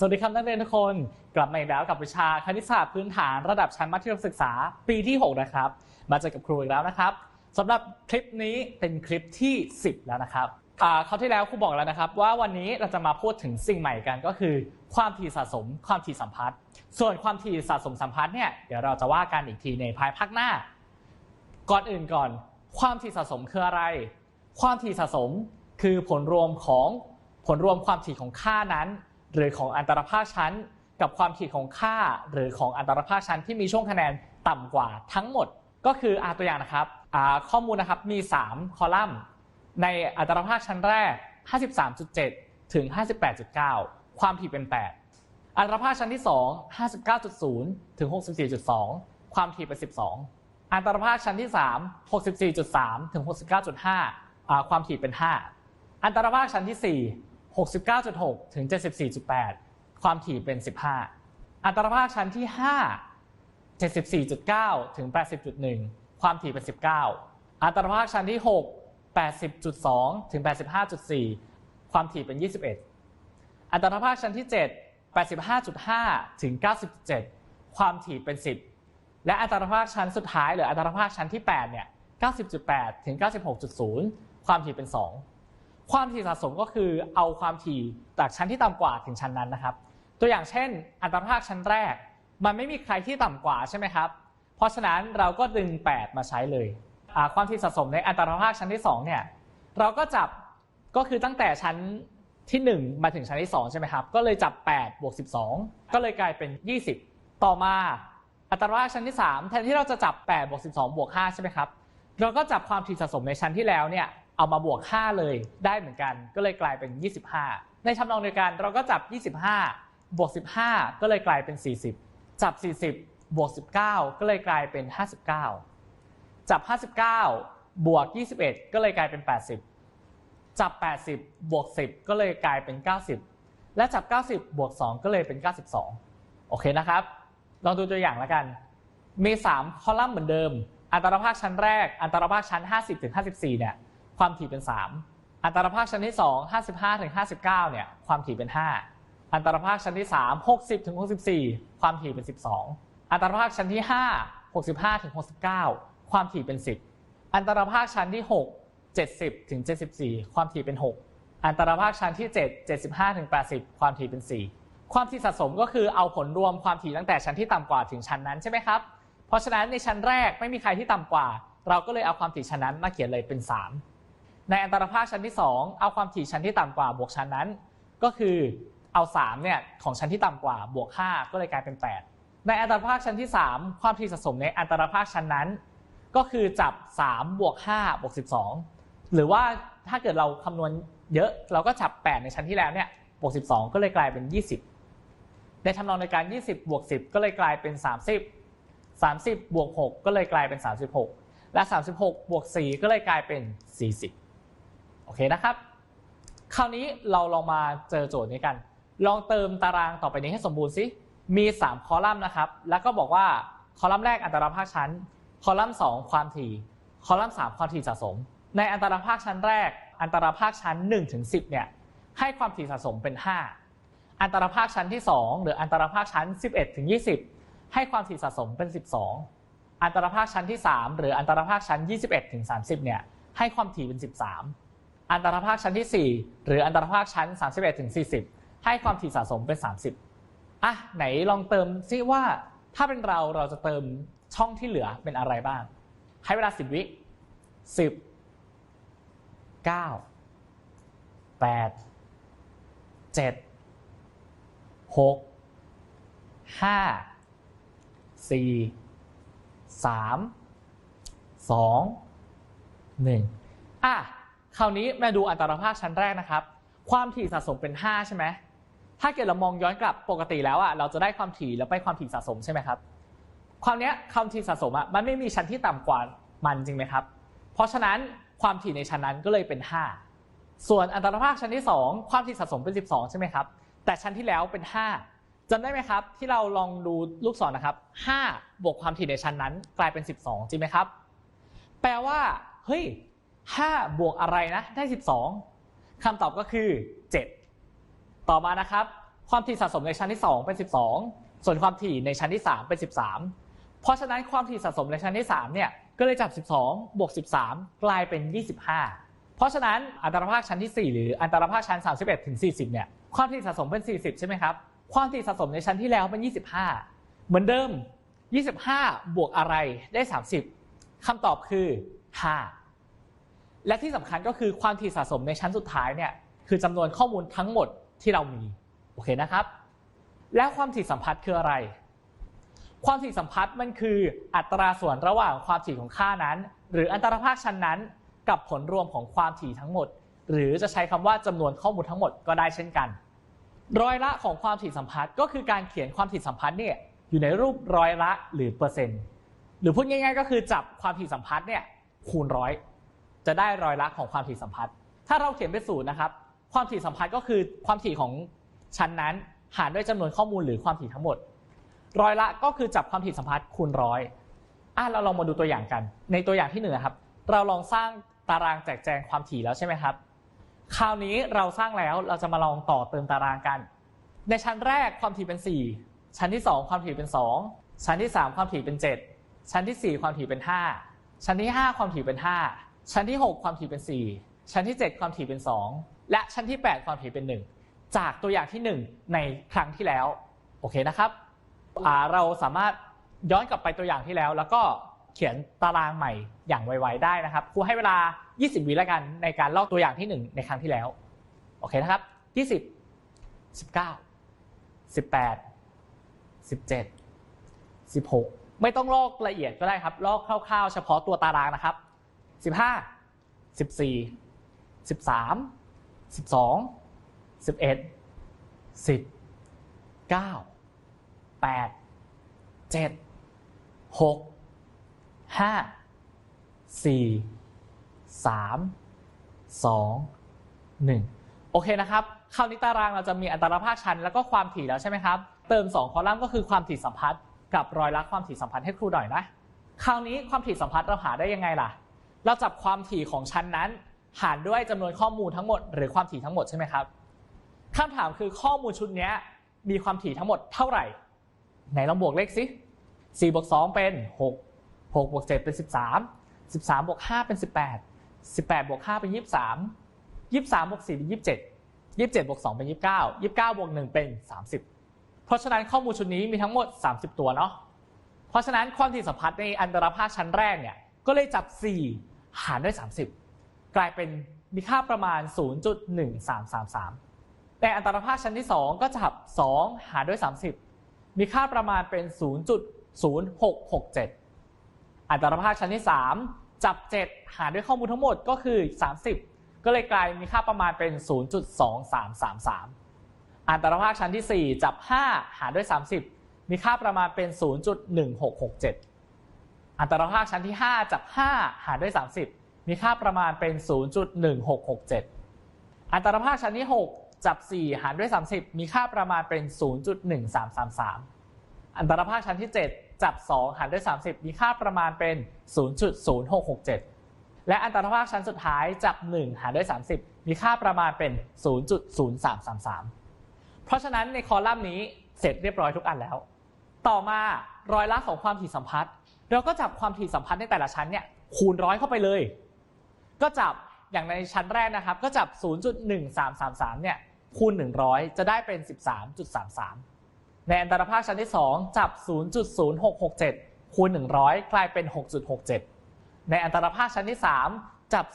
สวัสดีครับนักเรียนทุกคน กลับมาอีกแล้วกับวิชาคณิตศาสตร์พื้นฐานระดับชั้นมัธยมศึกษาปีที่ 6 นะครับ มาเจอกับครูอีกแล้วนะครับสำหรับคลิปนี้เป็นคลิปที่ 10 แล้วนะครับอ่าคราวที่แล้วครูบอกแล้วนะครับ ว่าวันนี้เราจะมาพูดถึงสิ่งใหม่กันก็คือ ความถี่สะสม ความถี่สัมพัทธ์ ส่วนความถี่สะสมสัมพัทธ์เนี่ยเดี๋ยวเราจะว่ากันอีกทีในภายภาคหน้า ก่อนอื่นก่อน ความถี่สะสมคืออะไร ความถี่สะสมคือผลรวมของผลรวมความถี่ของค่านั้น หรือของอันตรภาคชั้น กับความถี่ของค่าหรือของอันตรภาคชั้นที่มีช่วงคะแนนต่ำกว่าทั้งหมดก็คืออาตัวอย่างนะครับอ่าข้อมูลนะครับมี 3 คอลัมน์ ในอัตราภาคชั้นแรก 53.7 ถึง 58.9 ความถี่เป็น 8 อัตราภาคชั้นที่ 2 59.0 ถึง 64.2 ความถี่เป็น 12 อัตราภาคชั้นที่ 3 64.3 ถึง 69.5อ่าความถี่เป็น 5 อัตราภาคชั้นที่4 69.6 ถึง 74.8 ความถี่เป็น 15 อัตราภาคชั้นที่ 5 74.9 ถึง 80.1 ความถี่เป็น 19 อัตราภาคชั้นที่ 6 80.2 ถึง 85.4 ความถี่เป็น 21 อัตราภาคชั้นที่ 7 85.5 ถึง90.7ความถี่เป็น 10 และอัตราภาคชั้นสุดท้ายหรืออัตราภาคชั้นที่ 8 เนี่ย 90.8 ถึง 96.0 ความถี่เป็น 2 ความถี่สะสมก็คือเอาความถี่จากชั้นที่ต่ำกว่าถึงชั้นนั้นนะครับ ตัวอย่างเช่น อัตราภาคชั้นแรก มันไม่มีใครที่ต่ำกว่าใช่ไหมครับ เพราะฉะนั้นเราก็ดึง 8 มาใช้เลย ความถี่สะสมในอัตราภาคชั้นที่2เนี่ยเราก็จับก็คือตั้งแต่ชั้นที่ 1 มาถึงชั้นที่ 2 ใช่ไหมครับ ก็เลยจับ8บวก12 ก็เลยกลายเป็น 20 ต่อมาอัตราภาคชั้นที่ 3 แทนที่เราจะจับ8บวก12บวก5ใช่ไหมครับเราก็จับความถี่สะสมในชั้นที่แล้วเนี่ย เอามาบวก 5 เลยได้เหมือนกัน ก็เลยกลายเป็น 25 ในทำนองเดียวกันเราก็จับ 25 บวก 15 ก็เลยกลายเป็น 40 จับ 40 บวก 19 ก็เลยกลายเป็น 59 จับ 59 บวก 21 ก็เลยกลายเป็น 80 จับ 80 บวก 10 ก็เลยกลายเป็น 90 และจับ 90 บวก 2 ก็เลยเป็น 92 โอเคนะครับ ลองดูตัวอย่างแล้วกัน มี 3 คอลัมน์เหมือนเดิม อัตราภาคชั้นแรก อัตราภาคชั้น 50ถึง54 เนี่ย ความถี่เป็น 3 อัตราภาคชั้นที่ 2 55ถึง59 เนี่ย ความถี่เป็น 5 อัตราภาคชั้นที่ 3 60ถึง64 ความถี่เป็น 12 อัตราภาคชั้นที่ 5 65ถึง69 ความถี่เป็น 10 อัตราภาคชั้นที่ 6 70ถึง74 ความถี่เป็น 6 อัตราภาคชั้นที่ 7 75ถึง80 ความถี่เป็น 4 ความถี่สะสมก็คือเอาผลรวมความถี่ตั้งแต่ชั้นที่ต่ำกว่าถึงชั้นนั้นใช่ไหมครับ เพราะฉะนั้นในชั้นแรกไม่มีใครที่ต่ำกว่า เราก็เลยเอาความถี่ชั้นนั้นมาเขียนเลยเป็น 3 ในอัตราภาคชั้นที่ 2 เอาความถี่ชั้นที่ต่ำกว่าบวกชั้นนั้น ก็คือเอา3เนี่ยของชั้นที่ต่ำกว่าบวก 5 ก็เลยกลายเป็น 8 ในอัตราภาคชั้นที่ 3 ความถี่สะสมในอัตราภาคชั้นนั้น ก็คือจับ3บวก5บวก12 หรือว่าถ้าเกิดเราคำนวณเยอะเราก็จับ 8 ในชั้นที่แล้วเนี่ยบวก 12 ก็เลยกลายเป็น 20 ในทำนองในการ 20บวก10 ก็เลยกลายเป็น 30 30บวก6ก็เลยกลายเป็น 36 และ 36บวก4ก็เลยกลายเป็น 40 โอเคนะครับ คราวนี้เราลองมาเจอโจทย์นี้กัน ลองเติมตารางต่อไปนี้ให้สมบูรณ์สิมี 3 คอลัมน์นะครับ แล้วก็บอกว่าคอลัมน์แรกอัตราภาคชั้น คอลัมน์ 2 ความถี่ คอลัมน์ 3 ความถี่สะสม ในอัตราภาคชั้นแรก อัตราภาคชั้น1ถึง10เนี่ยให้ความถี่สะสมเป็น 5 อัตราภาคชั้นที่ 2 หรืออัตราภาคชั้น 11ถึง20 ให้ความถี่สะสมเป็น 12 อัตราภาคชั้นที่ 3 หรืออัตราภาคชั้น 21ถึง30เนี่ยให้ความถี่เป็น 13 อันตรภาคชั้นที่ 4 หรืออันตรภาคชั้น 31ถึง40 ให้ความถี่สะสมเป็น 30อะไหนลองเติมซิว่าถ้าเป็นเราเราจะเติมช่องที่เหลือเป็นอะไรบ้าง ให้เวลา 10 วิ 10 9 8 7 6 5 4 3 2 1อะ คราวนี้มาดูอัตราภาคชั้นแรกนะครับ ความถี่สะสมเป็น 5 ใช่ไหมถ้าเกิดเรามองย้อนกลับปกติแล้วอะเราจะได้ความถี่แล้วไปความถี่สะสมใช่ไหมครับความเนี้ยความถี่สะสมอะมันไม่มีชั้นที่ต่ำกว่ามันจริงไหมครับ เพราะฉะนั้นความถี่ในชั้นนั้นก็เลยเป็น 5 ส่วนอัตราภาคชั้นที่ 2 ความถี่สะสมเป็น 12 ใช่ไหมครับ แต่ชั้นที่แล้วเป็น 5จำได้ไหมครับ ที่เราลองดูลูกศรนะครับ 5 บวกความถี่ในชั้นนั้นกลายเป็น 12 จริงไหมครับ แปลว่าเฮ้ย 5 บวกอะไรนะ ได้ 12คำตอบก็คือ 7 ต่อมานะครับ ความถี่สะสมในชั้นที่ 2 เป็น 12 ส่วนความถี่ในชั้นที่ 3 เป็น 13 เพราะฉะนั้นความถี่สะสมในชั้นที่ 3 เนี่ย ก็เลยจาก12 บวก 13 กลายเป็น 25 เพราะฉะนั้นอันตรภาคชั้นที่ 4 หรืออันตรภาคชั้น 31ถึง40 เนี่ย ความถี่สะสมเป็น 40 ใช่ไหมครับ ความถี่สะสมในชั้นที่แล้วเป็น 25 เหมือนเดิม 25 บวกอะไรได้ 30คำตอบคือ 5 และที่สำคัญก็คือความถี่สะสมในชั้นสุดท้ายเนี่ยคือจำนวนข้อมูลทั้งหมดที่เรามีโอเคนะครับ แล้วความถี่สัมพัทธ์คืออะไร ความถี่สัมพัทธ์มันคืออัตราส่วนระหว่างความถี่ของค่านั้น หรืออันตรภาคชั้นนั้น กับผลรวมของความถี่ทั้งหมด หรือจะใช้คำว่าจำนวนข้อมูลทั้งหมดก็ได้เช่นกัน ร้อยละของความถี่สัมพัทธ์ก็คือการเขียนความถี่สัมพัทธ์เนี่ยอยู่ในรูปร้อยละหรือเปอร์เซ็นต์หรือพูดง่าย ๆ ก็คือจับความถี่สัมพัทธ์เนี่ยคูณร้อย จะได้รอยละของความถี่สัมพัทธ์ ถ้าเราเขียนเป็นศูนย์นะครับ ความถี่สัมพัทธ์ก็คือความถี่ของชั้นนั้น หารด้วยจำนวนข้อมูลหรือความถี่ทั้งหมดร้อยละก็คือจับความถี่สัมพัทธ์คูณร้อยอะเราลองมาดูตัวอย่างกัน ในตัวอย่างที่หนึ่งนะครับ เราลองสร้างตารางแจกแจงความถี่แล้วใช่ไหมครับ คราวนี้เราสร้างแล้วเราจะมาลองต่อเติมตารางกัน ในชั้นแรกความถี่เป็น 4 ชั้นที่ 2 ความถี่เป็น 2 ชั้นที่ 3 ความถี่เป็น 7 ชั้นที่ 4 ความถี่เป็น 5 ชั้นที่ 5 ความถี่เป็น 5 ชั้นที่ 6 ความถี่เป็น 4 ชั้นที่ 7 ความถี่เป็น 2 และชั้นที่ 8 ความถี่เป็น 1 จากตัวอย่างที่ 1 ในครั้งที่แล้ว โอเคนะครับเราสามารถย้อนกลับไปตัวอย่างที่แล้ว แล้วก็เขียนตารางใหม่อย่างไวๆได้นะครับครูให้เวลา 20 วิแล้วกันในการลอกตัวอย่างที่ 1 ในครั้งที่แล้ว โอเคนะครับ 20 19 18 17 16 ไม่ต้องลอกละเอียดก็ได้ครับ ลอกคร่าวๆ เฉพาะตัวตารางนะครับ 15 14 13 12 11 10 9 8 7 6 5 4 3 2 1โอเคนะครับคราวนี้ตารางเราจะมีอัตราภาคชั้นแล้วก็ความถี่แล้วใช่ไหมครับ เติม 2 คอลัมน์ก็คือความถี่สัมพัทธ์กับรอยละความถี่สัมพัทธ์ให้ครูหน่อยนะ คราวนี้ความถี่สัมพัทธ์เราหาได้ยังไงล่ะ เราจับความถี่ของชั้นนั้นหารด้วยจำนวนข้อมูลทั้งหมด หรือความถี่ทั้งหมดใช่ไหมครับคำถามคือข้อมูลชุดนี้มีความถี่ทั้งหมดเท่าไหร่ ไหนลองบวกเลขสิ4บวก2เป็น 6 6บวก7เป็น 13 13บวก5เป็น 18 18บวก5เป็น 23 23บวก4เป็น 27 27บวก2เป็น 29 29บวก1เป็น 30 เพราะฉะนั้นข้อมูลชุดนี้มีทั้งหมด 30 ตัวเนาะเพราะฉะนั้นความถี่สัมพัทธ์ในอันตรภาคชั้นแรกเนี่ย ก็เลยจับ 4 หารด้วย 30 กลายเป็นมีค่าประมาณ 0.1333 แต่อันตรภาคชั้นที่ 2 ก็จับ 2 หารด้วย 30 มีค่าประมาณเป็น 0.0667 อันตรภาคชั้นที่ 3 จับ 7 หารด้วยข้อมูลทั้งหมดก็คือ 30 ก็เลยกลายมีค่าประมาณเป็น 0.2333 อันตรภาคชั้นที่ 4 จับ 5 หารด้วย 30 มีค่าประมาณเป็น 0.1667 อันตรภาคชั้นที่ 5จับ5หารด้วย 30 มีค่าประมาณเป็น 0.1667 อันตรภาคชั้นที่ 6 จับ 4 หารด้วย 30 มีค่าประมาณเป็น 0.1333 อันตรภาคชั้นที่ 7 จับ 2 หารด้วย 30 มีค่าประมาณเป็น 0.0667 และอันตรภาคชั้นสุดท้ายจับ 1 หารด้วย 30 มีค่าประมาณเป็น 0.0333 เพราะฉะนั้นในคอลัมน์นี้เสร็จเรียบร้อยทุกอันแล้ว ต่อมา รอยละของความถี่สัมพัทธ์ เราก็จับความถี่สัมพัทธ์ในแต่ละชั้นเนี่ยคูณร้อยเข้าไปเลย ก็จับอย่างในชั้นแรกนะครับ ก็จับ 0.1333 เนี่ยคูณ 100 จะได้เป็น 13.33 ในอันตรภาคชั้นที่ 2 จับ 0.0667 คูณ 100 กลายเป็น 6.67 ในอันตรภาคชั้นที่ 3 จับ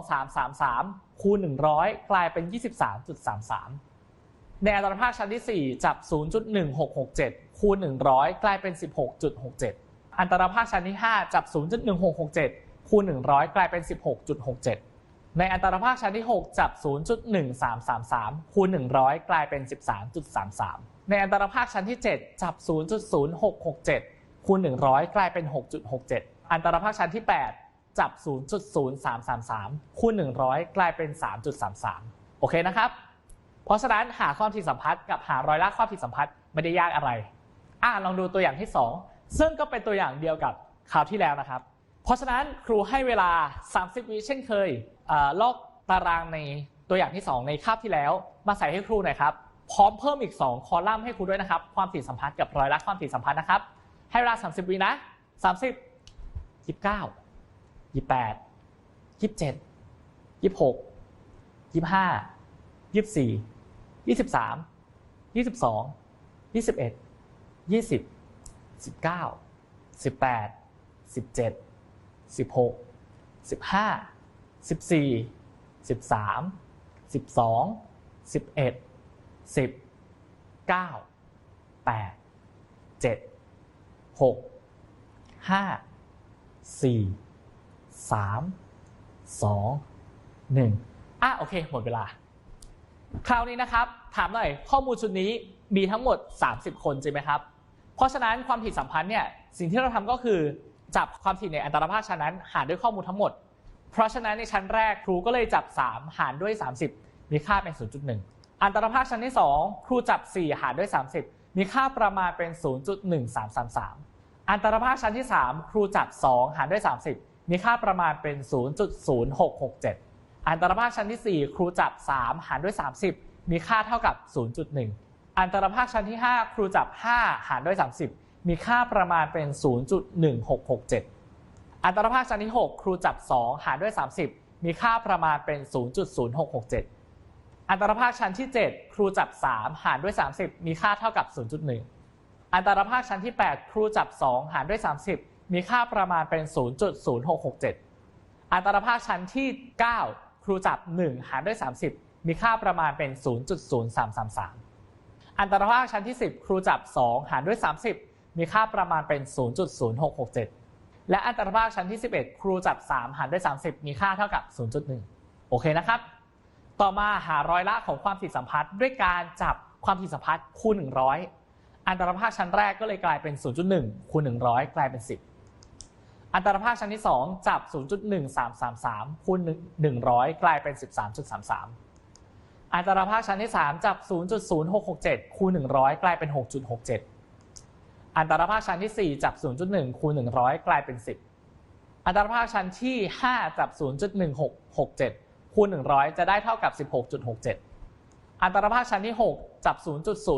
0.2333 คูณ 100 กลายเป็น 23.33 ในอันตรภาคชั้นที่ 4 จับ 0.1667 คูณ 100 กลายเป็น 16.67 อันตรภาคชั้นที่ 5จับ0.1667 คูณ 100 กลายเป็น 16.67 ในอันตรภาคชั้นที่ 6จับ0.1333 คูณ 100 กลายเป็น 13.33 ในอันตรภาคชั้นที่ 7จับ0.0667 คูณ 100 กลายเป็น 6.67 อันตรภาคชั้นที่ 8 จับ 0.0333 คูณ 100 กลายเป็น 3.33 โอเคนะครับ เพราะฉะนั้นหาความถี่สัมพัทธ์กับหารอยละความถี่สัมพัทธ์ไม่ได้ยากอะไรอ่าลองดูตัวอย่างที่ 2 ซึ่งก็เป็นตัวอย่างเดียวกับคราวที่แล้วนะครับ เพราะฉะนั้นครูให้เวลา 30 วิเช่นเคยเอลอกตารางในตัวอย่างที่ 2 ในคาบที่แล้ว มาใส่ให้ครูหน่อยครับ พร้อมเพิ่มอีก 2 คอลัมน์ให้ครูด้วยนะครับ ความถี่สัมพัทธ์กับรอยละความถี่สัมพัทธ์นะครับ ให้เวลา 30 วินะ 30 29 28 27 26 25 24 23 22 21 20 19 18 17 16 15 14 13 12 11 10 9 8 7 6 5 4 3 2 1อะโอเค หมดเวลา คราวนี้นะครับ ถามหน่อยข้อมูลชุดนี้มีทั้งหมด 30 คนจริงไหมครับ เพราะฉะนั้นความถี่สัมพันธ์เนี่ยสิ่งที่เราทำก็คือจับความถี่ในอันตรภาคชั้นนั้น หารด้วยข้อมูลทั้งหมด เพราะฉะนั้นในชั้นแรกครูก็เลยจับ 3 หารด้วย 30 มีค่าเป็น 0.1 อันตรภาคชั้นที่ 2 ครูจับ 4 หารด้วย 30 มีค่าประมาณเป็น 0.1333 อันตรภาคชั้นที่ 3 ครูจับ 2 หารด้วย 30 มีค่าประมาณเป็น 0.0667 อันตรภาคชั้นที่ 4 ครูจับ 3 หารด้วย 30 มีค่าเท่ากับ 0.1 อันตรภาคชั้นที่ 5 ครูจับ 5 หารด้วย 30 มีค่าประมาณเป็น 0.1667 อันตรภาคชั้นที่ 6 ครูจับ 2 หารด้วย 30 มีค่าประมาณเป็น 0.0667 อันตรภาคชั้นที่ 7 ครูจับ 3 หารด้วย 30 มีค่าเท่ากับ 0.1 อันตรภาคชั้นที่ 8 ครูจับ 2 หารด้วย 30 มีค่าประมาณเป็น 0.0667 อันตรภาคชั้นที่ 9 ครูจับ 1 หารด้วย 30 มีค่าประมาณเป็น 0.0333 อันตรภาคชั้นที่ 10 ครูจับ 2 หารด้วย 30 มีค่าประมาณเป็น 0.0667 และอันตรภาคชั้นที่ 11 ครูจับ 3 หารด้วย 30 มีค่าเท่ากับ 0.1 โอเคนะครับ ต่อมาหาร้อยละของความถี่สัมพัทธ์ด้วยการจับความถี่สัมพัทธ์คูณ 100 อันตรภาคชั้นแรกก็เลยกลายเป็น 0.1 คูณ 100 กลายเป็น 10 อันตรภาคชั้นที่ 2 จับ 0.1333 คูณ 100 กลายเป็น 13.33 อัตราภาคชั้นที่ 3จับ0.0667 คูณ 100 กลายเป็น 6.67 อันตราภาคชั้นที่ 4จับ0.1 คูณ 100 กลายเป็น 10 อันตราภาคชั้นที่ 5จับ0.1667 คูณ 100 จะได้เท่ากับ 16.67 อันตราภาคชั้นที่ 6จับ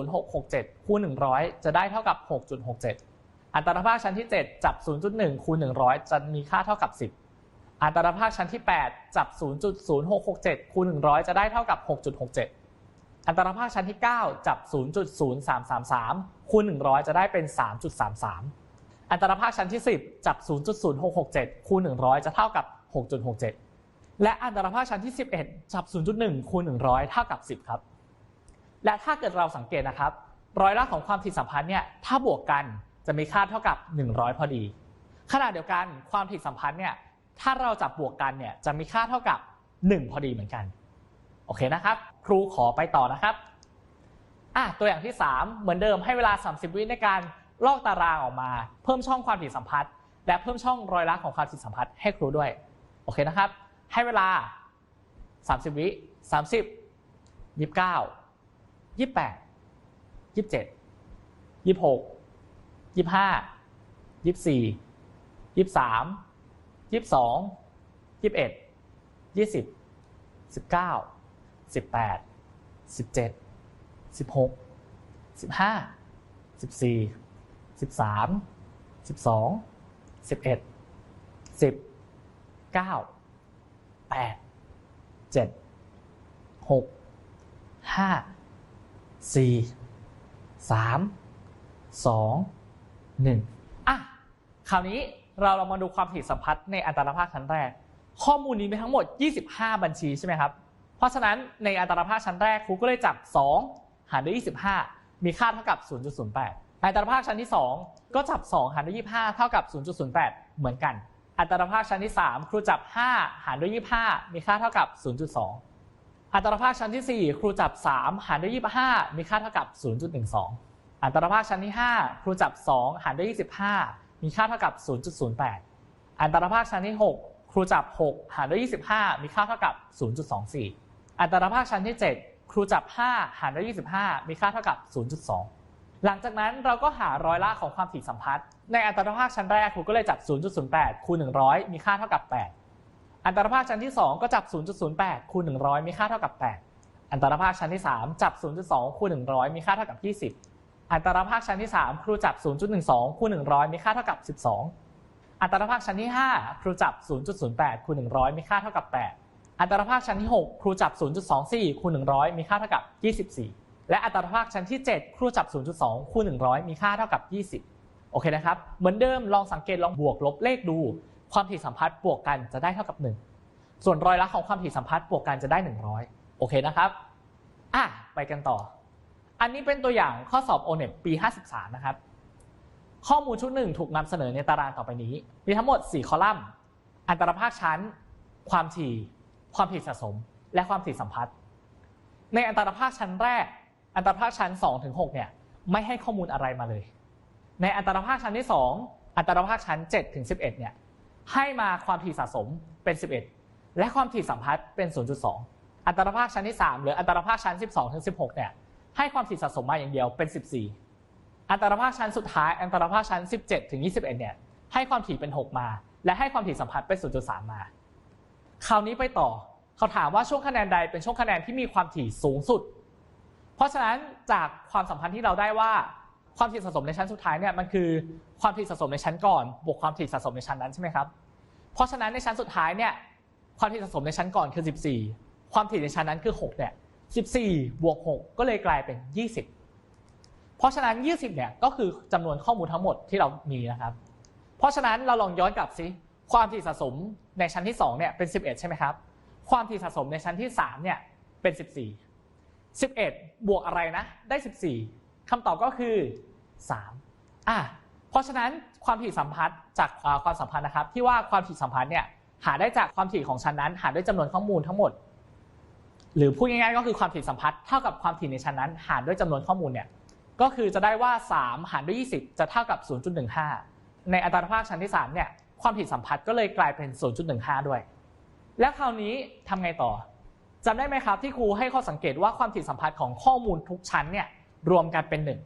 0.0667 คูณ 100 จะได้เท่ากับ 6.67 อันตราภาคชั้นที่ 7จับ0.1 คูณ 100 จะมีค่าเท่ากับ 10 อัตราภาคชั้นที่ 8 จับ 0.0667 คูณ 100 จะได้เท่ากับ 6.67 อัตราภาคชั้นที่ 9 จับ 0.0333 คูณ 100 จะได้เป็น 3.33 อัตราภาคชั้นที่ 10 จับ 0.0667 คูณ 100 จะเท่ากับ 6.67 และอัตราภาคชั้นที่ 11 จับ 0.1 คูณ 100 เท่ากับ 10 ครับ และถ้าเกิดเราสังเกตนะครับ ร้อยละของความถี่สัมพันธ์เนี่ย ถ้าบวกกันจะมีค่าเท่ากับ 100 พอดี ขณะเดียวกันความถี่สัมพันธ์เนี่ย ถ้าเราจับบวกกันเนี่ยจะมีค่าเท่ากับ 1 พอดีเหมือนกัน โอเคนะครับ ครูขอไปต่อนะครับอะตัวอย่างที่ 3 เหมือนเดิมให้เวลา 30 วิในการลอกตารางออกมา เพิ่มช่องความถี่สัมพัทธ์และเพิ่มช่องรอยละของความถี่สัมพัทธ์ให้ครูด้วย โอเคนะครับ ให้เวลา 30 วิ 30 29 28 27 26 25 24 23 ยี่สิบสองยี่สิบเอ็ดยี่สิบสิบเก้าสิบแปดสิบเจ็ดสิบหกสิบห้าสิบสี่สิบสามสิบสองสิบเอ็ดสิบเก้าแปดเจ็ดหกห้าสี่สามสองหนึ่งอะคราวนี้ เราเรามาดูความถี่สัมพัทธ์ในอันตรภาคชั้นแรก ข้อมูลนี้มีทั้งหมด 25 บัญชีใช่ไหมครับ เพราะฉะนั้นในอันตรภาคชั้นแรกครูก็เลยจับ 2 หารด้วย 25 มีค่าเท่ากับ 0.08 อันตรภาคชั้นที่ 2 ก็จับ 2 หารด้วย 25 เท่ากับ 0.08 เหมือนกัน อันตรภาคชั้นที่ 3 ครูจับ 5 หารด้วย 25 มีค่าเท่ากับ 0.2 อันตรภาคชั้นที่ 4 ครูจับ 3 หารด้วย 25 มีค่าเท่ากับ 0.12 อันตรภาคชั้นที่ 5 ครูจับ 2 หารด้วย 25 มีค่าเท่ากับ 0.08 อันตรภาคชั้นที่ 6 ครูจับ 6 หารด้วย 25 มีค่าเท่ากับ 0.24 อันตรภาคชั้นที่ 7 ครูจับ 5 หารด้วย 25 มีค่าเท่ากับ 0.2 หลังจากนั้นเราก็หาร้อยละของความถี่สัมพัทธ์ ในอันตรภาคชั้นแรกครูก็เลยจับ 0.08 คูณ 100 มีค่าเท่ากับ 8 อันตรภาคชั้นที่ 2 ก็จับ 0.08 คูณ 100 มีค่าเท่ากับ 8 อันตรภาคชั้นที่ 3 จับ 0.2 คูณ 100 มีค่าเท่ากับ 20 อัตราภาคชั้นที่ 3 ครูจับ 0.12 คูณ 100 มีค่าเท่ากับ 12 อัตราภาคชั้นที่ 5 ครูจับ 0.08 คูณ 100 มีค่าเท่ากับ 8 อัตราภาคชั้นที่ 6 ครูจับ 0.24 คูณ 100 มีค่าเท่ากับ 24 และอัตราภาคชั้นที่ 7 ครูจับ 0.2 คูณ 100 มีค่าเท่ากับ 20 โอเคนะครับ เหมือนเดิมลองสังเกตลองบวกลบเลขดู ความถี่สัมพัทธ์บวกกันจะได้เท่ากับ 1 ส่วนรอยละของความถี่สัมพัทธ์บวกกันจะได้ 100 โอเคนะครับ อะ ไปกันต่อ อันนี้เป็นตัวอย่างข้อสอบ o n e p ปี 53 นะครับ ข้อมูลชุดหนึ่งถูกนำเสนอในตารางต่อไปนี้ มีทั้งหมด 4 คอลัมน์ อันตรภาคชั้น ความถี่ ความถี่สะสม และความถี่สัมพัทธ์ในอันตรภาคชั้นแรก อันตรภาคชั้น2-6เนี่ยไม่ให้ข้อมูลอะไรมาเลย ในอันตรภาคชั้นที่ 2 อันตรภาคชั้น7-11เนี่ยให้มาความถี่สะสมเป็น 11 และความถี่สัมพัทธ์เป็น 0.2 อันตรภาคชั้นที่ 3 หรืออันตรภาคชั้น 12-16เนี่ย ให้ความถี่สะสมมาอย่างเดียวเป็น 14 อันตรภาคชั้นสุดท้าย อันตรภาคชั้น 17 ถึง 21 เนี่ยให้ความถี่เป็น 6 มา และให้ความถี่สัมพัทธ์เป็น 0.3 มา คราวนี้ไปต่อเขาถามว่าช่วงคะแนนใดเป็นช่วงคะแนนที่มีความถี่สูงสุด เพราะฉะนั้นจากความสัมพันธ์ที่เราได้ว่าความถี่สะสมในชั้นสุดท้ายเนี่ยมันคือความถี่สะสมในชั้นก่อนบวกความถี่สะสมในชั้นนั้นใช่ไหมครับ เพราะฉะนั้นในชั้นสุดท้ายเนี่ยความถี่สะสมในชั้นก่อนคือ 14 ความถี่ในชั้นนั้นคือ 6 เนี่ย 14 บวก 6 ก็เลยกลายเป็น 20 เพราะฉะนั้น 20 เนี่ยก็คือจำนวนข้อมูลทั้งหมดที่เรามีนะครับ เพราะฉะนั้นเราลองย้อนกลับสิความถี่สะสมในชั้นที่2เนี่ยเป็น 11 ใช่ไหมครับ ความถี่สะสมในชั้นที่3เนี่ยเป็น 14 11 บวกอะไรนะ ได้ 14คำตอบก็คือ 3 อะ เพราะฉะนั้นความถี่สัมพัทธ์จากความสัมพันธ์นะครับ ที่ว่าความถี่สัมพัทธ์เนี่ยหาได้จากความถี่ของชั้นนั้น หารด้วยจำนวนข้อมูลทั้งหมด หรือพูดง่ายๆก็คือความถี่สัมพัทธ์เท่ากับความถี่ในชั้นนั้น หารด้วยจำนวนข้อมูลเนี่ยก็คือจะได้ว่า 3 หารด้วย 20 จะเท่ากับ 0.15 ในอัตราภาคชั้นที่3เนี่ยความถี่สัมพัทธ์ก็เลยกลายเป็น 0.15 ด้วย แล้วคราวนี้ทำไงต่อจำได้ไหมครับที่ครูให้ข้อสังเกตว่าความถี่สัมพัทธ์ของข้อมูลทุกชั้นเนี่ยรวมกันเป็นหนึ่ง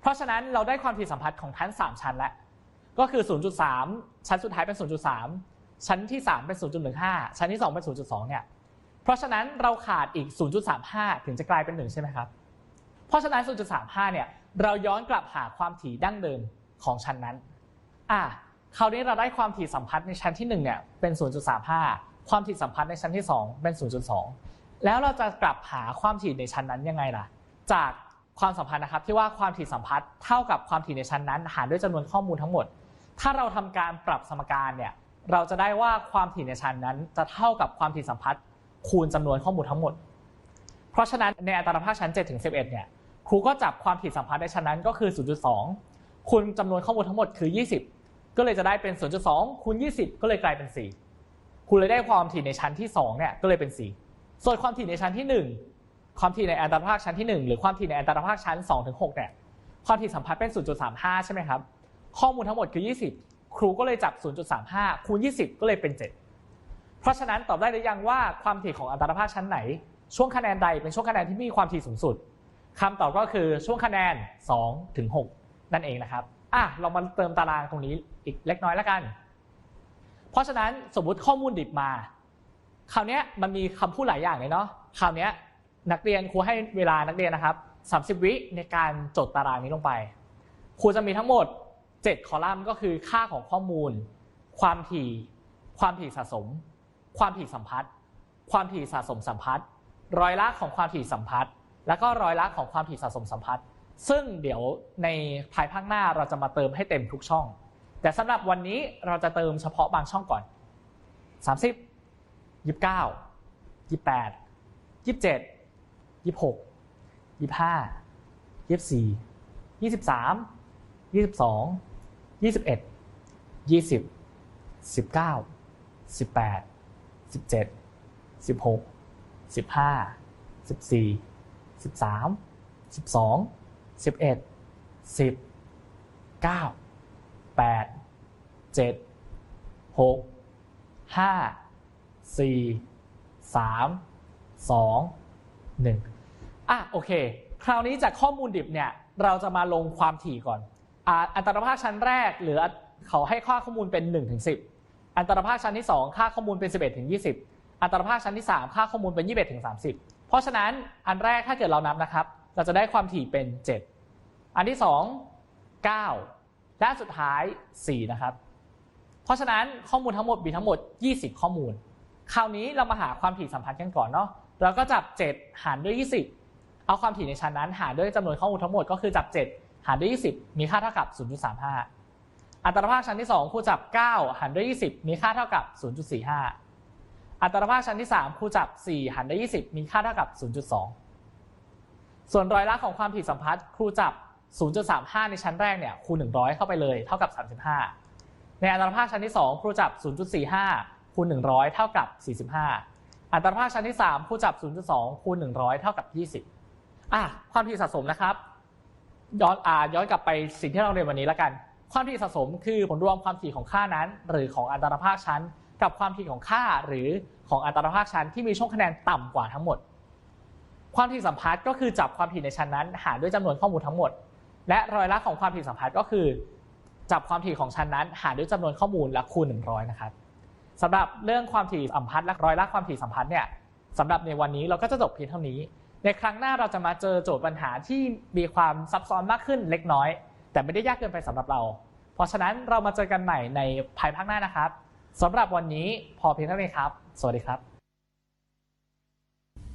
เพราะฉะนั้นเราได้ความถี่สัมพัทธ์ของทั้ง 3 ชั้นแล้วก็คือ 0.3 ชั้นสุดท้ายเป็น 0.3 ชั้นที่ 3 เป็น 0.15 ชั้นที่ 2 เป็น 0.2 เนี่ย เพราะฉะนั้นเราขาดอีก 0.35 ถึงจะกลายเป็น 1 ใช่ไหมครับ เพราะฉะนั้น 0.35 เนี่ย เราย้อนกลับหาความถี่ดั้งเดิมของชั้นนั้น อะคราวนี้เราได้ความถี่สัมพัทธ์ในชั้นที่1เนี่ยเป็น 0.35 ความถี่สัมพัทธ์ในชั้นที่ 2 เป็น 0.2 แล้วเราจะกลับหาความถี่ในชั้นนั้นยังไงล่ะ จากความสัมพันธ์นะครับที่ว่าความถี่สัมพัทธ์เท่ากับความถี่ในชั้นนั้น หารด้วยจำนวนข้อมูลทั้งหมด ถ้าเราทำการปรับสมการเนี่ยเราจะได้ว่าความถี่ในชั้นนั้นจะเท่ากับความถี่สัมพัทธ์ คูณจำนวนข้อมูลทั้งหมด เพราะฉะนั้นในอัตราภาคชั้น7ถึง11เนี่ยครูก็จับความถี่สัมพัทธ์ในชั้นนั้นก็คือ 0.2 คูณจำนวนข้อมูลทั้งหมดคือ 20 ก็เลยจะได้เป็น 0.2 คูณ 20 ก็เลยกลายเป็น 4 คุณเลยได้ความถี่ในชั้นที่2เนี่ยก็เลยเป็น 4 ส่วนความถี่ในชั้นที่ 1 ความถี่ในอัตราภาคชั้นที่ 1 หรือความถี่ในอัตราภาคชั้น2ถึง6เนี่ยความถี่สัมพัทธ์เป็น 0.35 ใช่ไหมครับข้อมูลทั้งหมดคือ 20 ครูก็เลยจับ 0.35 คูณ 20 ก็เลยเป็น 7 เพราะฉะนั้นตอบได้หรือยังว่าความถี่ของอัตราภาคชั้นไหน ช่วงคะแนนใดเป็นช่วงคะแนนที่มีความถี่สูงสุดคำตอบก็คือช่วงคะแนน2ถึง6นั่นเองนะครับอะเรามาเติมตารางตรงนี้อีกเล็กน้อยแล้วกัน เพราะฉะนั้นสมมุติข้อมูลดิบมาคราวนี้มันมีคำพูดหลายอย่างเลยเนาะคราวนี้นักเรียนครูให้เวลานักเรียนนะครับ30 วิในการจดตารางนี้ลงไป ครูจะมีทั้งหมด 7 คอลัมน์ก็คือค่าของข้อมูล ความถี่ ความถี่สะสม ความถี่สัมพัทธ์ ความถี่สะสมสัมพัทธ์ รอยละของความถี่สัมพัทธ์ แล้วก็รอยละของความถี่สะสมสัมพัทธ์ ซึ่งเดี๋ยวในภายภาคหน้าเราจะมาเติมให้เต็มทุกช่อง แต่สำหรับวันนี้เราจะเติมเฉพาะบางช่องก่อน 30 29 28 27 26 25 24 23 22 21 20 19 18 17 16 15 14 13 12 11 10 9 8 7 6 5 4 3 2 1อะโอเค คราวนี้จากข้อมูลดิบเนี่ยเราจะมาลงความถี่ก่อนอ่าอัตราภาคชั้นแรกหรือเขาให้ค่าข้อมูลเป็น1ถึง10 อัตราภาคชั้นที่ 2 ค่าข้อมูลเป็น 11ถึง20 อัตราภาคชั้นที่ 3 ค่าข้อมูลเป็น 21ถึง30 เพราะฉะนั้นอันแรกถ้าเกิดเรานับนะครับ เราจะได้ความถี่เป็น 7 อันที่ 2 9 และสุดท้าย 4 นะครับ เพราะฉะนั้นข้อมูลทั้งหมดมีทั้งหมด 20 ข้อมูล คราวนี้เรามาหาความถี่สัมพันธ์กันก่อนเนาะเราก็จับ 7 หารด้วย 20 เอาความถี่ในชั้นนั้นหารด้วยจำนวนข้อมูลทั้งหมดก็คือจับ 7 หารด้วย 20 มีค่าเท่ากับ 0.35 อัตราภาคชั้นที่ 2ครูจับ 9 หารด้วย 20 มีค่าเท่ากับ 0.45 อัตราภาคชั้นที่ 3ครูจับ 4 หารด้วย20 มีค่าเท่ากับ 0.2 ส่วนร้อยละของความถี่สัมพัทธ์ครูจับ 0.35 ในชั้นแรกเนี่ยคูณ 100 เข้าไปเลยเท่ากับ 35 ในอัตราภาคชั้นที่ 2 ครูจับ 0.45 คูณ 100 เท่ากับ 45 อัตราภาคชั้นที่ 3 ครูจับ 0.2 คูณ 100 เท่ากับ 20 อะความถี่สะสมนะครับ ย้อนอ่าย้อนกลับไปสิ่งที่เราเรียนวันนี้แล้วกัน ความถี่สะสมคือผลรวมความถี่ของค่านั้น หรือของอัตราภาคชั้น กับความถี่ของค่าหรือของอัตราภาคชั้นที่มีช่องคะแนนต่ำกว่าทั้งหมด ความถี่สัมพัทธ์ก็คือจับความถี่ในชั้นนั้น หารด้วยจำนวนข้อมูลทั้งหมด และรอยละของความถี่สัมพัทธ์ก็คือ จับความถี่ของชั้นนั้น หารด้วยจำนวนข้อมูลและคูณ 100 นะครับสำหรับเรื่องความถี่สัมพัทธ์และรอยละความถี่สัมพัทธ์เนี่ยสำหรับในวันนี้เราก็จะจบเพียงเท่านี้ ในครั้งหน้าเราจะมาเจอโจทย์ปัญหาที่มีความซับซ้อนมากขึ้นเล็กน้อย แต่ไม่ได้ยากเกินไปสำหรับเรา เพราะฉะนั้นเรามาเจอกันใหม่ในภายภาคหน้านะครับสำหรับวันนี้พอเพียงเท่านี้ครับ สวัสดีครับ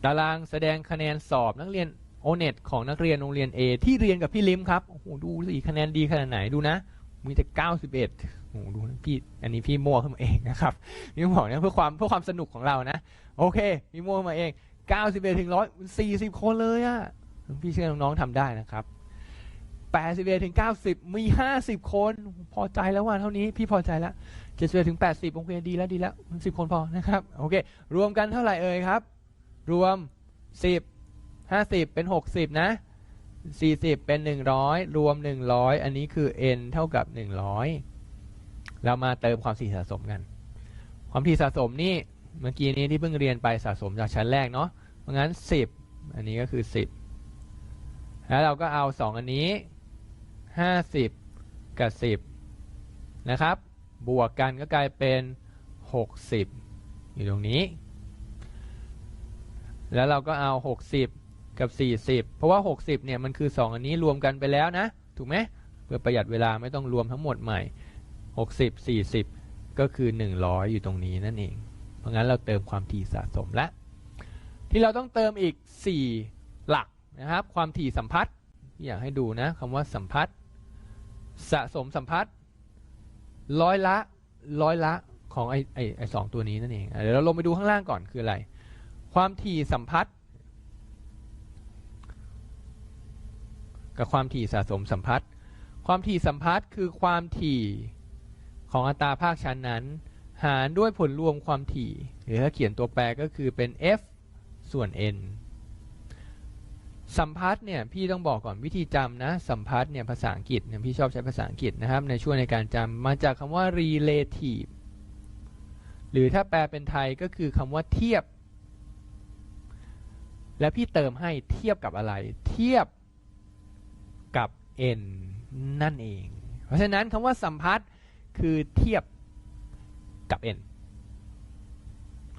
ตารางแสดงคะแนนสอบนักเรียนโอเน็ตของนักเรียนโรงเรียน A ที่เรียนกับพี่ลิมครับโอ้โหดูสิคะแนนดีขนาดไหนดูนะ มีแต่ 91โอ้โหดูนะพี่อันนี้พี่มั่วขึ้นมาเองนะครับนี่บอกเนี่ยเพื่อความเพื่อความสนุกของเรานะ โอเคพี่มั่วมาเอง 91ถึง140 คนเลยอะพี่เชื่อน้องๆทำได้นะครับ 81ถึง90มี50คนพอใจแล้วว่าเท่านี้พี่พอใจแล้ว71ถึง80โอเคดีแล้วดีแล้ว10คนพอนะครับโอเค รวมกันเท่าไหร่เอ่ยครับ รวม10 50เป็น60นะ40เป็น100รวม100อันนี้คือ n เท่ากับ100เรามาเติมความถี่สะสมกัน ความถี่สะสมนี่เมื่อกี้นี้ที่เพิ่งเรียนไปสะสมจากชั้นแรกเนาะเพราะงั้น10อันนี้ก็คือ10แล้วเราก็เอา2อันนี้ 50 กับ 10 นะครับ บวกกันก็กลายเป็น 60 อยู่ตรงนี้ แล้วเราก็เอา 60 กับ 40 เพราะว่า 60 เนี่ยมันคือ 2 อันนี้รวมกันไปแล้วนะ ถูกไหมเพื่อประหยัดเวลาไม่ต้องรวมทั้งหมดใหม่ 60 40 ก็คือ 100 อยู่ตรงนี้นั่นเอง เพราะงั้นเราเติมความถี่สะสมและ ที่เราต้องเติมอีก 4 หลักนะครับ ความถี่สัมพัทธ์อยากให้ดูนะคำว่าสัมพัทธ์ สะสมสัมพัทธ์ร้อยละร้อยละของไอไอไอสองตัวนี้นั่นเองเดี๋ยวเราลงไปดูข้างล่างก่อนคืออะไร ความถี่สัมพัทธ์กับความถี่สะสมสัมพัทธ์ความถี่สัมพัทธ์คือความถี่ของอัตราภาคชั้นนั้น หารด้วยผลรวมความถี่ หรือถ้าเขียนตัวแปรก็คือเป็น f ส่วน n สัมพัทธ์เนี่ยพี่ต้องบอกก่อนวิธีจำนะสัมพัทธ์เนี่ยภาษาอังกฤษเนี่ยพี่ชอบใช้ภาษาอังกฤษนะครับ ในช่วงในการจำมาจากคำว่า relative หรือถ้าแปลเป็นไทยก็คือคำว่าเทียบ และพี่เติมให้เทียบกับอะไร เทียบกับ n นั่นเอง เพราะฉะนั้นคำว่าสัมพัทธ์คือเทียบกับ n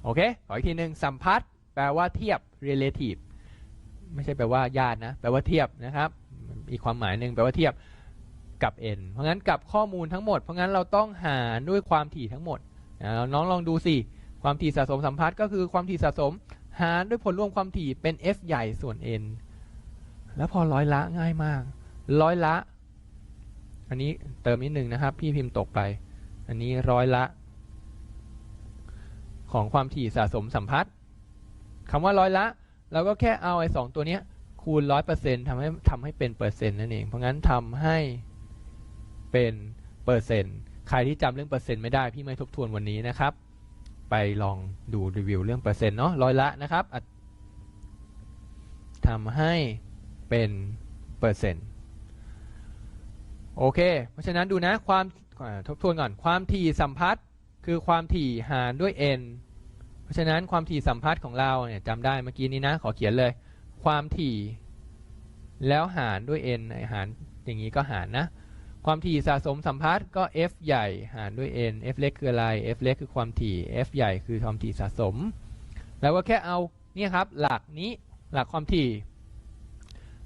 โอเค ขออีกทีหนึ่งสัมพัทธ์แปลว่าเทียบ relative ไม่ใช่แปลว่าญาตินะ แปลว่าเทียบนะครับ อีกความหมายหนึ่งแปลว่าเทียบกับ n เพราะงั้นกับข้อมูลทั้งหมด เพราะงั้นเราต้องหารด้วยความถี่ทั้งหมด น้องลองดูสิ ความถี่สะสมสัมพัทธ์ก็คือความถี่สะสม หารด้วยผลรวมความถี่เป็น f ใหญ่ส่วน n แล้วพอร้อยละง่ายมาก ร้อยละ อันนี้เติมนิดนึงนะครับ พี่พิมพ์ตกไป อันนี้ร้อยละ ของความถี่สะสมสัมพัทธ์คำว่าร้อยละ เราก็แค่เอาไอ้สองตัวเนี้ยคูณร้อยเปอร์เซ็นต์ทำให้ทำให้เป็นเปอร์เซ็นต์นั่นเอง เพราะงั้นทำให้เป็นเปอร์เซ็นต์ใครที่จำเรื่องเปอร์เซ็นต์ไม่ได้พี่ไม่ทบทวนวันนี้นะครับ ไปลองดูรีวิวเรื่องเปอร์เซ็นต์เนาะร้อยละนะครับทำให้เป็นเปอร์เซ็นต์โอเค เพราะฉะนั้นดูนะความทบทวนก่อนความถี่สัมพัทธ์คือความถี่หารด้วย n เพราะฉะนั้นความถี่สัมพัทธ์ของเราเนี่ยจำได้เมื่อกี้นี้นะ ขอเขียนเลย ความถี่แล้วหารด้วย n หารอย่างนี้ก็หารนะ ความถี่สะสมสัมพัทธ์ก็ f ใหญ่หารด้วย n f เล็กคืออะไร f เล็กคือความถี่ f ใหญ่คือความถี่สะสม แล้วก็แค่เอาเนี่ยครับหลักนี้หลักความถี่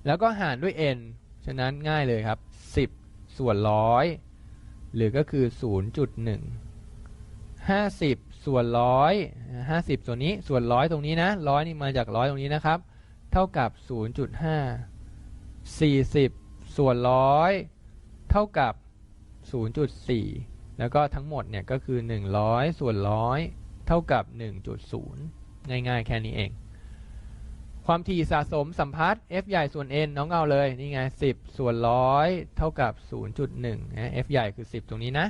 แล้วก็หารด้วย n ฉะนั้นง่ายเลยครับ 10 ส่วนร้อยหรือก็คือ 0.1 50 ส่วนร้อย50ส่วนนี้ส่วนร้อยตรงนี้นะร้อยนี่มาจากร้อยตรงนี้นะครับ เท่ากับ0.5 40ส่วนร้อยเท่ากับ0.4แล้วก็ทั้งหมดเนี่ยก็คือ100ส่วนร้อยเท่ากับ1.0ง่ายๆ แค่นี้เอง ความถี่สะสมสัมพัทธ์ f ใหญ่ส่วน n น้องเอาเลยนี่ไง10ส่วนร้อยเท่ากับ0.1นะ f ใหญ่คือ10ตรงนี้นะ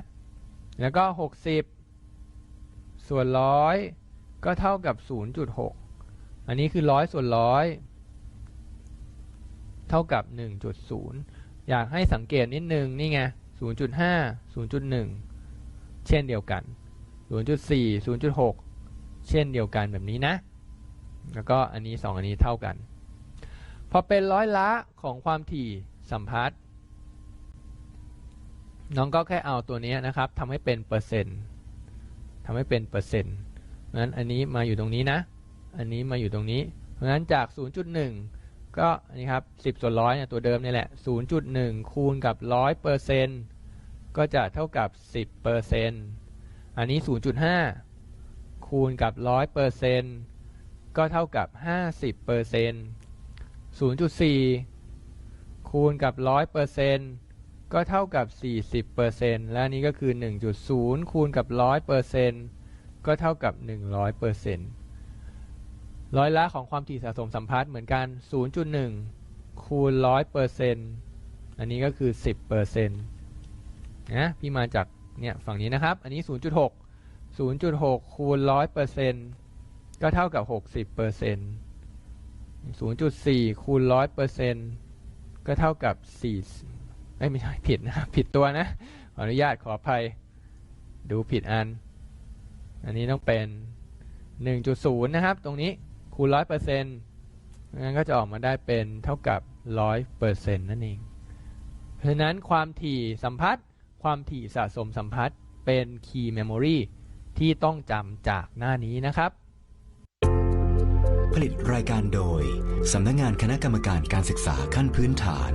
แล้วก็60ส่ ส่วนร้อยก็เท่ากับ 0.6 อันนี้คือร้อยส่วนร้อยเท่ากับ 1.0 อยากให้สังเกตนิดนึงนี่ไง 0.5 0.1 เช่นเดียวกัน 0.4 0.6 เช่นเดียวกันแบบนี้นะ แล้วก็อันนี้ 2 อันนี้เท่ากัน พอเป็นร้อยละของความถี่สัมพัทธ์น้องก็แค่เอาตัวนี้นะครับทำให้เป็นเปอร์เซ็นต์ ทำให้เป็นเปอร์เซ็นต์เพราะฉะนั้นอันนี้มาอยู่ตรงนี้นะ อันนี้มาอยู่ตรงนี้ เพราะฉะนั้นจาก 0.1 ก็อันนี้ครับ10 ส่วนร้อยเนี่ยตัวเดิมนี่แหละ 0.1 คูณกับ 100เปอร์เซ็นต์ก็จะเท่ากับ 10เปอร์เซ็นต์อันนี้ 0.5 คูณกับ 100เปอร์เซ็นต์ก็เท่ากับ 50เปอร์เซ็นต์0.4 คูณกับ 100เปอร์เซ็นต์ ก็เท่ากับ 40เปอร์เซ็นต์และนี้ก็คือ 1.0 คูณกับ 100เปอร์เซ็นต์ก็เท่ากับ 100เปอร์เซ็นต์ร้อยละของความถี่สะสมสัมพัทธ์เหมือนกัน 0.1 คูณ 100เปอร์เซ็นต์อันนี้ก็คือ 10เปอร์เซ็นต์นะพี่มาจากเนี่ยฝั่งนี้นะครับ อันนี้ 0.6 0.6 คูณ 100เปอร์เซ็นต์ก็เท่ากับ 60เปอร์เซ็นต์0.4 คูณ 100เปอร์เซ็นต์ก็เท่ากับ 4 เอ้ยไม่ใช่ผิดนะผิดตัวนะขออนุญาตขออภัยดูผิดอัน อันนี้ต้องเป็น 1.0 นะครับ ตรงนี้คูณ 100เปอร์เซ็นต์งั้นก็จะออกมาได้เป็นเท่ากับ 100เปอร์เซ็นต์นั่นเอง เพราะฉะนั้นความถี่สัมพัทธ์ ความถี่สะสมสัมพัทธ์เป็น Key Memory ที่ต้องจำจากหน้านี้นะครับ ผลิตรายการโดย สำนักงานคณะกรรมการการศึกษาขั้นพื้นฐาน